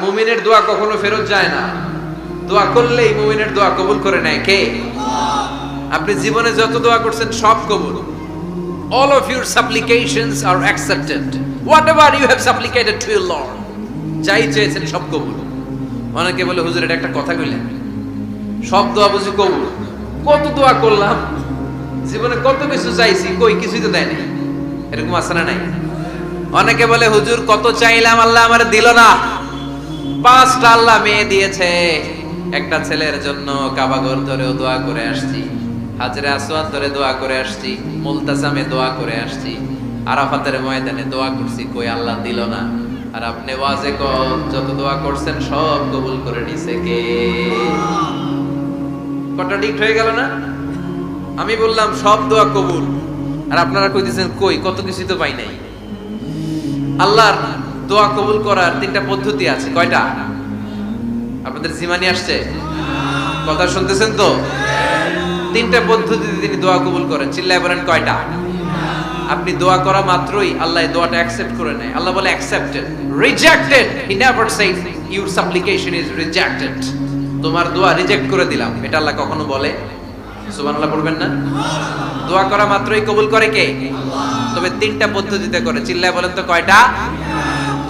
মুমিনের দোয়া কখনো ফেরত যায় না। দোয়া করলেই মুমিনের দোয়া কবুল করে নেয় কে? আপনি জীবনে যত দোয়া করছেন সব কবুল। All of your supplications are accepted. Whatever you have supplicated to your lord, যাই চেয়েছেন সব কবুল। অনেকে বলে, হুজুর, এটা একটা কথা কইলেন। সব দোয়া বুঝি কবুল। কত দোয়া করলাম? জীবনে কত কিছু চাইছি, কই কিছুই তো দেয় নাই। এরকম আছে না নাই? অনেকে বলে, হুজুর, কত চাইলাম, আল্লাহ আমার দিল না। পাঁচটা আল্লাহ মেয়ে দিয়েছে। একটা ছেলের জন্য কাবাগর ধরেও দোয়া করে আসছি, হাজরে আসওয়াদ ধরে দোয়া করে আসছি মুলতাসামে দোয়া করে আসছি, আরাফাতের ময়দানে দোয়া করছি, কই আল্লাহ দিল না। আর আপনি ওয়াজে কম, যত দোয়া করছেন সব কবুল করে নিছে কে? কন্ট্রাডিক্ট হয়ে গেল না? আমি বললাম, সব দোয়া কবুল। আর আপনারা কই কইতেছেন, কই, কত কিছু তো পাই নাই। আল্লাহর দোয়া কবুল করার তিনটা পদ্ধতি আছে। কয়টা? আপনাদের জিমানি আসছে? কথা শুনতেছেন তো? তিনটা পদ্ধতিতে তিনি দোয়া কবুল করেন। চিল্লায় বলেন কয়টা? আপনি দোয়া করা মাত্রই আল্লাহ দোয়াটা অ্যাকসেপ্ট করে নেয়। আল্লাহ বলে accepted rejected he never said your supplication is rejected তোমার দোয়া রিজেক্ট করে দিলাম। এটা আল্লাহ কখনো বলে? সুবহানাল্লাহ পড়বেন না? দোয়া করা মাত্রই কবুল করে কে? তবে তিনটা পদ্ধতিতে করে। চিল্লায় বলেন তো কয়টা?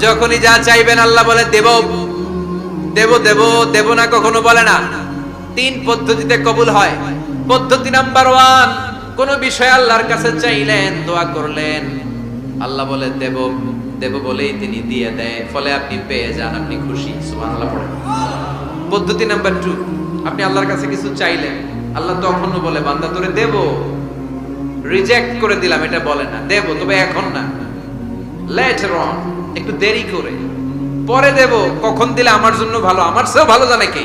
যখনই যা চাইবেন আল্লাহ বলে, দেব। দেব দেব দেব না কখনো বলে না। তিন পদ্ধতিতে কবুল হয়। পদ্ধতি নাম্বার ওয়ান, কোন বিষয় আল্লাহর কাছে চাইলেন, দোয়া করলেন। আল্লাহ বলে, দেব দেব বলেই তিনি দিয়ে দেয়। ফলে আপনি পেয়ে যান, আপনি খুশি। পড়েন পদ্ধতি নাম্বার টু, আপনি আল্লাহর কাছে কিছু চাইলেন। আল্লাহ তখনও বলে, বান্দা, তোরে দেব। রিজেক্ট করে দিলাম, এটা বলে না। দেব, তবে এখন না। লেটার অন একটু দেরি করে। পরে দেব, কখন দিলে আমার জন্য ভালো? আমার চেয়েও ভালো জানে কে?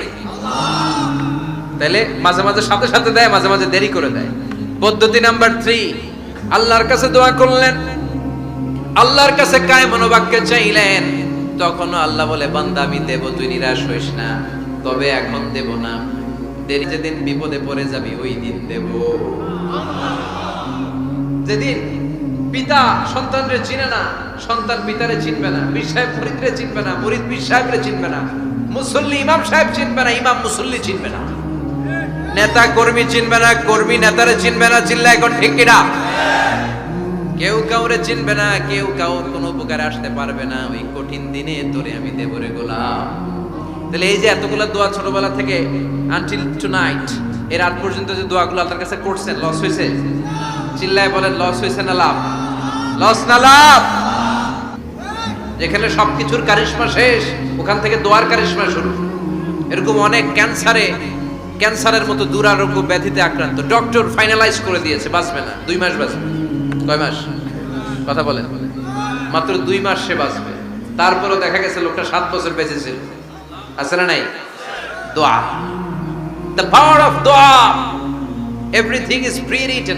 তাহলে মাঝে মাঝে সাথে সাথে দেয়, মাঝে মাঝে দেরি করে দেয়। পদ্ধতি নাম্বার থ্রি আল্লাহর কাছে দোয়া করলেন। আল্লাহর কাছে কায় মনোবাক্যে চাইলেন। তখনও আল্লাহ বলে, বান্দা, আমি দেব, তুই নিরাশ হইস না। তবে এখন দেব না। দেরি যেদিন বিপদে পড়ে যাবি, ওই দিন দেব। যেদিন পিতা সন্তানরে চিনে না, সন্তান পিতারে চিনবে না বীর সাহেব ফরিদরে চিনবে না ফরিদ বীর সাহেবরে চিনবে না, মুসল্লি ইমাম সাহেব চিনবে না, ইমাম মুসল্লি চিনবে না। নেতা কর্মী চিনবে না, কর্মী নেতারে চিনবে না, চিনলে এখন ঠিক কিনা কেউ কাউরে চিনবে না, কেউ কাউর কোনো উপকারে আসতে পারবে না, ওই কঠিন দিনে তোরে আমি দেবরে গোলাম। তাহলে এই যে এতগুলা দোয়া ছোটবেলা থেকে আনটিল টু নাইট এর আগ পর্যন্ত যে দোয়াগুলো আল্লাহর কাছে করছেন লস হয়েছে? চিল্লায় বলেন লস হয়েছে না লাভ? লস না লাভ? যেখানে সবকিছুর কারিশমা শেষ, ওখান থেকে দোয়ার কারিশমা শুরু। এরকম অনেক ক্যান্সারে, ক্যান্সারের মতো দুরারোগ্য ব্যাধিতে আক্রান্ত। ডক্টর ফাইনালাইজ করে দিয়েছে, বাঁচবে না। দুই মাস বাঁচবে। কয় মাস? কথা বলেন। মাত্র দুই মাস সে বাঁচবে। তারপরেও দেখা গেছে লোকটা সাত বছর বেঁচে ছিল। আছে না নাই? দোয়া। দ্য পাওয়ার অফ দোয়া। Everything is pre written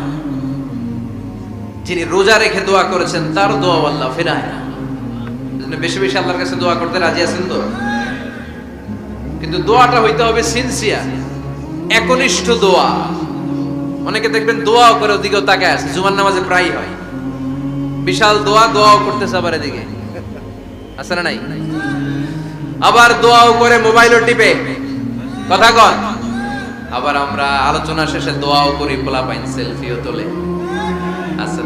যিনি রোজা রেখে দোয়া করেছেন, তার দোয়া আল্লাহ ফেরায় না। বেশি বেশি আল্লাহর কাছে দোয়া করতে রাজি আছেন তো? কিন্তু দোয়াটা হইতে হবে সিনসিয়ার একনিষ্ঠ দোয়া। অনেকে দেখবেন দোয়াও করে ওদিকেও তাকায় আছে, জুমার নামাজে প্রায় হয়। বিশাল দোয়া, দোয়াও করতেছে আবার এদিকে। আছে না নাই? আবার দোয়াও করে মোবাইলও টিপে। কথা কন। আবার আমরা আলোচনা শেষে দোয়াও করি পোলা পাইন সেলফিও তোলে।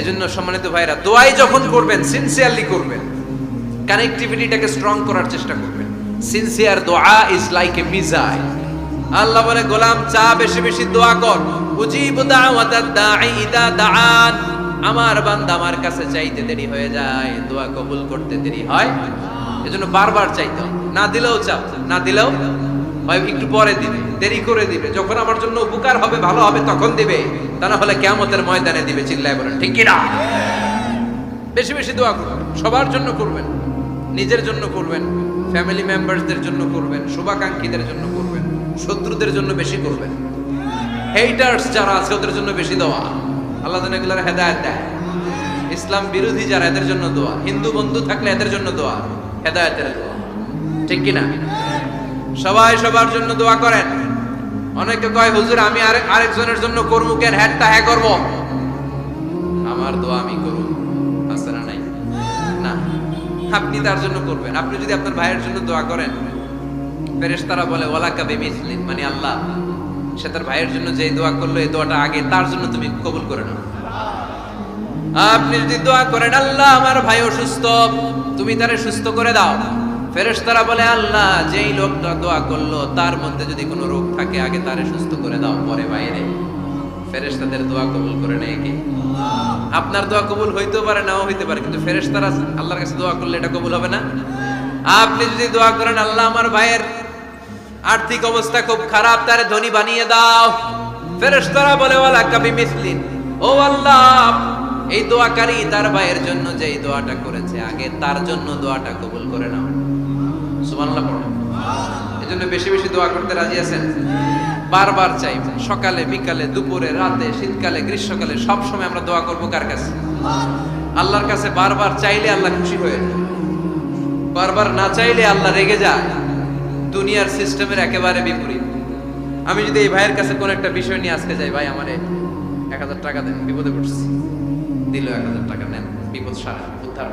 এজন্য সম্মানিত ভাইরা দোয়াই যখন করবেন সিনসিয়ারলি করবেন। কানেক্টিভিটিটাকে স্ট্রং করার চেষ্টা করবেন। সিনসিয়ার দোয়া is like a missile Allah বলে, গোলাম, চা বেশি বেশি দোয়া কর। উজিবু দাওয়াতাদ দাঈ ইদা দাআন। আমার বান্দা আমার কাছে চাইতে দেরি হয়ে যায়। দোয়া কবুল করতে দেরি হয়। এজন্য বারবার চাইতে। না দিলেও চাও, না দিলেও হয় একটু পরে দিবে, দেরি করে দিবে। যখন আমার জন্য উপকার হবে, ভালো হবে, তখন দিবে। তা না হলে কেমতের ময়দানে দিবে, চিল্লায় বলেন, ঠিক কিনা? বেশি বেশি দোয়া করবেন, সবার জন্য করবেন, নিজের জন্য করবেন ফ্যামিলি মেম্বারসদের জন্য করবেন, শুভাকাঙ্ক্ষীদের জন্য করবেন, শত্রুদের জন্য বেশি করবেন। হেইটার্স যারা আছে, ওদের জন্য বেশি দোয়া। আল্লাহ যেন এগুলোর হেদায়ত দেয়। ইসলাম বিরোধী যারা, এদের জন্য দোয়া। হিন্দু বন্ধু থাকলে এদের জন্য দোয়া। হেদায়তের দোয়া। ঠিক কিনা? সবাই সবার জন্য দোয়া করেন। অনেকে কয়, হুজুর, আমি আরেক আরেকজনের জন্য করব কেন? হ্যাটটা হ্যাঁ করব। আমার দোয়া আমি করব আছে না নাই? না। আপনি তার জন্য করবেন। আপনি যদি আপনার ভাইয়ের জন্য দোয়া করেন, ফেরেশতারা বলে ওয়ালা কাবি মিসলিন মানে আল্লাহ, সে তার ভাইয়ের জন্য যে দোয়া করল, এই দোয়াটা আগে তার জন্য তুমি কবুল করে নাও। আপনি যদি দোয়া করেন, আল্লাহ, আমার ভাই অসুস্থ, তুমি তারে সুস্থ করে দাও। ফেরেশতারা বলে, আল্লাহ, যেই লোকটা দোয়া করল, তার মধ্যে যদি কোনো রোগ থাকে, আগে তারে সুস্থ করে দাও, পরে বাইরে। ফেরেশতাদের দোয়া কবুল করে নেয় কি? আপনার দোয়া কবুল হইতেও পারে, নাও হইতে পারে, কিন্তু ফেরেশতারা আল্লাহর কাছে দোয়া করলে এটা কবুল হবে না। আপনি যদি দোয়া করেন, আল্লাহ, আমার ভাইয়ের আর্থিক অবস্থা খুব খারাপ, তারে ধনী বানিয়ে দাও। ফেরেশতারা বলে, ওয়ালা কাবি মিসলিন। ও আল্লাহ এই দোয়াকারী তার ভাইয়ের জন্য যে এই দোয়াটা করেছে, আগে তার জন্য দোয়াটা কবুল করে নাও। পড়ো। এজন্য বেশি বেশি দোয়া করতে রাজি আছেন? বারবার চাই সকালে, বিকালে, দুপুরে, রাতে, শীতকালে, গ্রীষ্মকালে, সব সময় আমরা দোয়া করব কার কাছে? আল্লাহর কাছে বারবার চাইলে আল্লাহ খুশি হয়ে যায়। বারবার না চাইলে আল্লাহ রেগে যায়। দুনিয়ার সিস্টেমের একেবারে বিপরীত। আমি যদি এই ভাইয়ের কাছে কোন একটা বিষয় নিয়ে আজকে যাই, ভাই আমার এক হাজার টাকা দেন, বিপদে পড়ছি। দিল এক হাজার টাকা নেন, বিপদ সারা উদ্ধার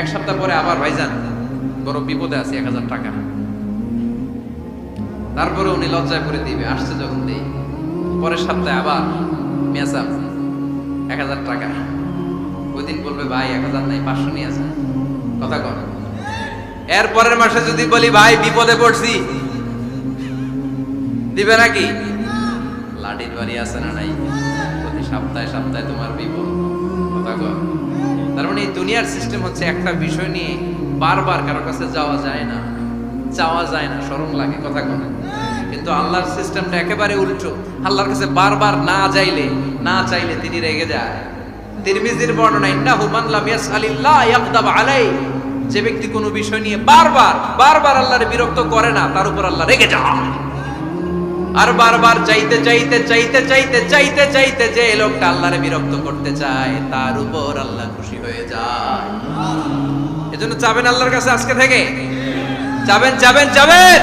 এক সপ্তাহ পরে আবার ভাইজান, বড় বিপদে আছি, এক হাজার টাকা। তারপরে উনি লজ্জায় করে দিবে, আসছে যখন দেই। পরের সপ্তাহে আবার মেসাম এক হাজার টাকা। ওই দিন বলবে, ভাই, এক হাজার নাই, পাঁচশো নিয়ে আসেন। কথা কর এর পরের মাসে যদি বলি, ভাই, বিপদে পড়ছি। দিবে নাকি? লাঠির বাড়ি আছে না নাই? প্রতি সপ্তাহে সপ্তাহে তোমার বিপদ। দুনিয়ার সিস্টেম হচ্ছে একটা বিষয় নিয়ে বারবার কারও কাছে যাওয়া যায় না, চাওয়া যায় না, শরম লাগে, কথা কথা কিন্তু আল্লাহর সিস্টেমটা একেবারে উল্টো। আল্লাহর কাছে বারবার না যাইলে, না চাইলে তিনি রেগে যায়। তিরমিজির বর্ণনা, ইন্নাহু মান লাম ইয়াসআলিল্লাহ ইয়াকদাব আলাই যে ব্যক্তি কোনো বিষয় নিয়ে বারবার বারবার আল্লাহর বিরক্ত করে না, তার উপর আল্লাহ রেগে যায়। আর বারবার চাইতে চাইতে চাইতে চাইতে চাইতে চাইতে যে লোকটা আল্লাহরে বিরক্ত করতে চায়, তার উপর আল্লাহ খুশি হয়ে যায়। এজন্য চাবেন আল্লাহর কাছে আজকে থেকে? যাবেন যাবেন যাবেন!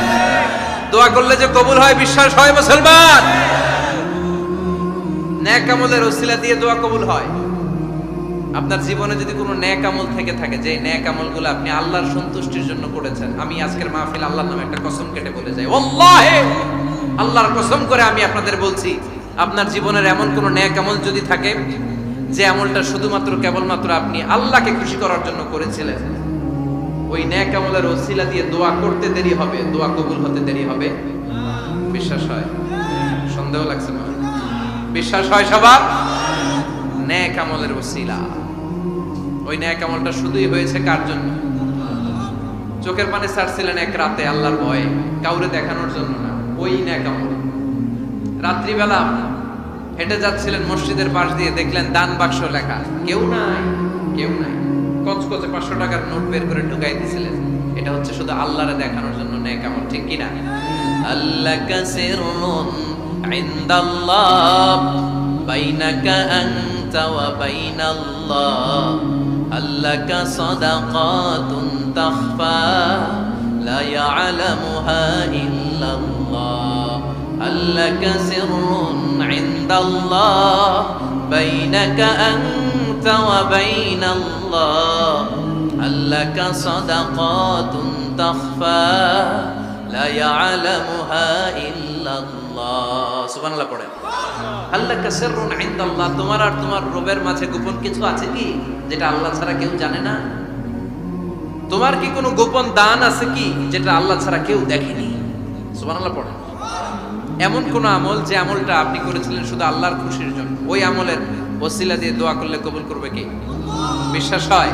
দোয়া করলে যে কবুল হয়, বিশ্বাস হয় মুসলমান! ন্যাক আমলের ওসিলা দিয়ে দোয়া কবুল হয়। আপনার জীবনে যদি কোনো ন্যাক আমল থেকে থাকে, যে ন্যাক আমলগুলো আপনি আল্লাহর সন্তুষ্টির জন্য করেছেন, আমি আজকের মাহফিল আল্লাহর নামে একটা কসম কেটে বলে যাই। ওয়াল্লাহি! আল্লাহর কসম করে আমি আপনাদের বলছি, আপনার জীবনের এমন কোনো ন্যাক আমল যদি থাকে, যে আমলটা শুধুমাত্র কেবলমাত্র আপনি আল্লাহকে খুশি করার জন্য করেছিলেন, ওই ন্যাক আমলের ওসিলা দিয়ে দোয়া করতে দেরি হবে, দোয়া কবুল হতে দেরি হবে। বিশ্বাস হয়? সন্দেহ লাগছে না বিশ্বাস হয় সবার? ন্যাক আমলের ওসিলা। ওই ন্যাক আমলটা শুধুই হয়েছে কার জন্য? চোখের পানে ছাড়ছিলেন এক রাতে, আল্লাহর ভয়ে, কাউরে দেখানোর জন্য না। ওই ন্যাক আমল রাত্রিবেলা হেঁটে যাচ্ছিলেন মসজিদের পাশ দিয়ে, দেখলেন দান বাক্স লেখা। কেউ নাই কেউ নাই। কচকচে পাঁচশো টাকার নোট বের করে ঢুকাই দিয়েছিলেন এটা হচ্ছে শুধু আল্লাহরে দেখানোর জন্য ন্যাক আমল, ঠিক কিনা? আল্লাহ কাসিরুন ইনদাল্লাহ, বাইনাকা আনতা ওয়া বাইনাল্লাহ। আল্লাকা সাদাকাতুন তাখফা, লা ইয়ালামুহা ইল্লাল্লাহ। আল্লাকা সিররুন ইনদাল্লাহ বাইনাকা আনতা ওয়া বাইনাল্লাহ আল্লাকা সাদাকাতুন তাখফা লা ইয়ালামুহা ইল্লাল্লাহ সুবহানাল্লাহ পড়ে। আল্লাহ কাসিরুন ইনদাল্লাহ তোমার আর তোমার রবের মাঝে গোপন কিছু আছে কি যেটা আল্লাহ ছাড়া কেউ জানে না? তোমার কি কোনো গোপন দান আছে কি যেটা আল্লাহ ছাড়া কেউ দেখেনি? সুবহানাল্লাহ পড়ে। এমন কোন আমল যে আমলটা আপনি করেছিলেন শুধু আল্লাহর খুশির জন্য? ওই আমলের ওসিলা দিয়ে দোয়া করলে কবুল করবে কি? বিশ্বাস হয়?